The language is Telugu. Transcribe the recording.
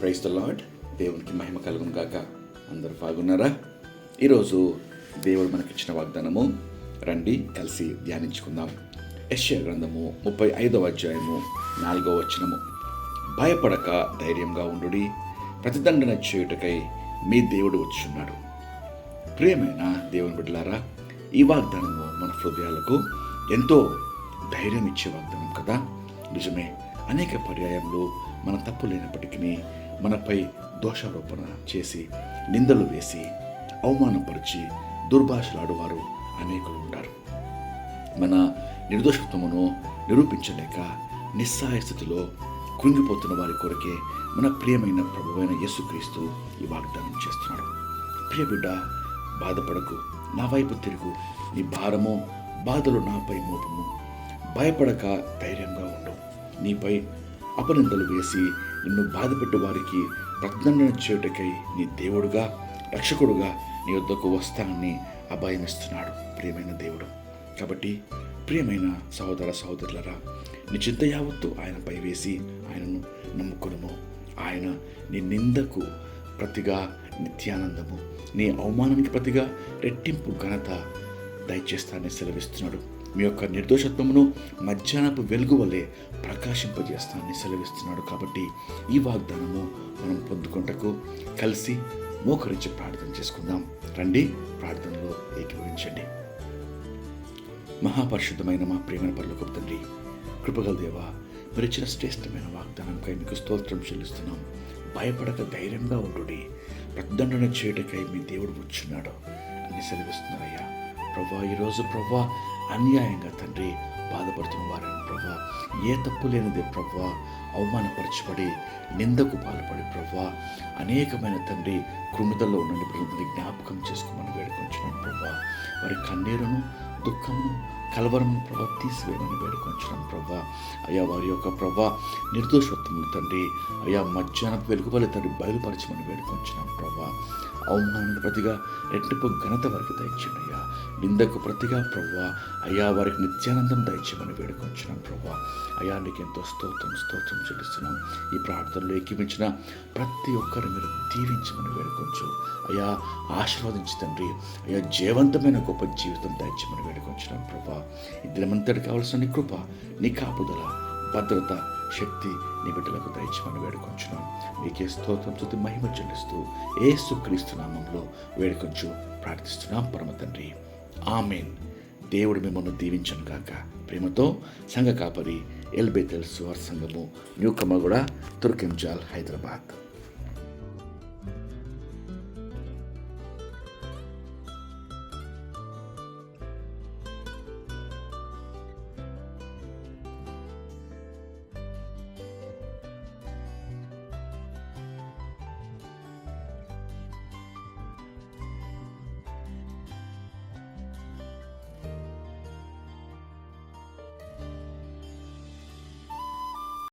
ప్రైస్ ద లాడ్ దేవునికి మహిమ కలుగును గాక. అందరూ బాగున్నారా? ఈరోజు దేవుడు మనకిచ్చిన వాగ్దానము రండి కలిసి ధ్యానించుకుందాం. యశ్య గ్రంథము ముప్పై ఐదవ అధ్యాయము నాలుగవ వచనము. భయపడక ధైర్యంగా ఉండుడి. ప్రతిదండన చేయుటకై మీ దేవుడు వచ్చున్నాడు. ప్రియమైన దేవుని బిడ్డలారా ఈ వాగ్దానము మన హృదయాలకు ఎంతో ధైర్యం ఇచ్చే వాగ్దానం కదా. నిజమే అనేక పర్యాయంలో మన తప్పు లేనప్పటికీ మనపై దోషారోపణ చేసి నిందలు వేసి అవమానపరిచి దుర్భాషలాడువారు అనేకులు ఉంటారు మన నిర్దోషత్వమును నిరూపించలేక నిస్సహాయ స్థితిలో కృంగిపోతున్న వారి కొరకే మన ప్రియమైన ప్రభువైన యేసుక్రీస్తు ఈ వాగ్దానం చేస్తున్నాడు. ప్రియ బిడ్డ బాధపడకు. నా వైపు తిరుగు. నీ భారము బాధలు నాపై మోపము. భయపడక ధైర్యంగా ఉండు. నీపై అపనిందలు వేసి నిన్ను బాధపెట్టు వారికి ప్రజ్ఞండన చేయుటకై నీ దేవుడుగా రక్షకుడుగా నీ వద్దకు వస్తానని అభయమిస్తున్నాడు ప్రియమైన దేవుడు. కాబట్టి ప్రియమైన సహోదర సహోదరులరా నీ చింత యావత్తు ఆయనపై వేసి ఆయనను నమ్ముకును ఆయన నీ నిందకు ప్రతిగా నిత్యానందము. నీ అవమానానికి ప్రతిగా రెట్టింపు ఘనత దయచేస్తానని సెలవిస్తున్నాడు. మీ యొక్క నిర్దోషత్వమును మధ్యాహ్నపు వెలుగు వలె ప్రకాశింపజేస్తానని సెలవిస్తున్నాడు కాబట్టి ఈ వాగ్దానము మనం పొందుకుంటకు కలిసి మోకరించి ప్రార్థన చేసుకుందాం. రండి ప్రార్థనలో ఏకీభవించండి. మహాపరిశుద్ధమైన మా ప్రేమ పరులకు తండ్రి కృపగల దేవా మీరు ఇచ్చిన శ్రేష్టమైన వాగ్దానంకై మీకు స్తోత్రం చెల్లిస్తున్నాం. భయపడక ధైర్యంగా ఉండు ప్రదండన చేయటకై మీ దేవుడు వచ్చున్నాడు అని సెలవిస్తున్నారయ్యా. ప్రభా ఈరోజు ప్రభా అన్యాయంగా తండ్రి బాధపడుతున్న వారని ప్రభా ఏ తప్పు లేనిదే ప్రభా అవమానపరచబడి నిందకు పాల్పడి ప్రభా అనేకమైన తండ్రి కృమిదల్లో ఉన్న ప్రజలందరినీ జ్ఞాపకం చేసుకోమని వేడుకొంచున్నాను ప్రభా. వారి కన్నీరును దుఃఖమును కలవరమును ప్రభా తీసివేయమని వేడుకొంచడం ప్రభా. అయ్యా వారి యొక్క ప్రభా నిర్దోషత్వములు తండ్రి. అయ్యా మధ్యాహ్నం వెలుగుబలి తండ్రి బయలుపరచమని వేడుకొంచడం ప్రభా. అవమానానికి ప్రతిగా రెట్టింపు ఘనత వారికి దయచేయండి అయ్యా. నిందకు ప్రతిగా ప్రభా. అయ్యా వారికి నిత్యానందం దయచేయమని వేడుకొంచున్నాం ప్రభా. అయ్యా నీకు ఎంతో స్తోత్రం స్తోత్రం చెల్లిస్తున్నాం. ఈ ప్రార్థనలో ఎక్కిమించిన ప్రతి ఒక్కరు మీరు దీవించమని వేడుకొంచు. అయ్యా ఆశీర్వదించి తండ్రి. అయ్యా జీవంతమైన గొప్ప జీవితం దయచేయమని వేడుకొంచున్నాం ప్రభా. ఇద్దరమంతటి కావలసిన కృప నీ కాపుదల భద్రత శక్తి నీ బిడ్డలకు దయచమని వేడుకొంచున్నాం. మీకే స్తోత్రం తుది మహిమ చెల్లిస్తూ ఏ సుక్రీస్తు నామంలో వేడుకొంచు ప్రార్థిస్తున్నాం. పరమ తండ్రి ఆమెన్. దేవుడు మిమ్మల్ని దీవించను గాక. ప్రేమతో సంఘ కాపరి ఎల్బేతెల్ సువర్ సంఘము న్యూ కమగూడ తుర్కెంజాల్ హైదరాబాద్.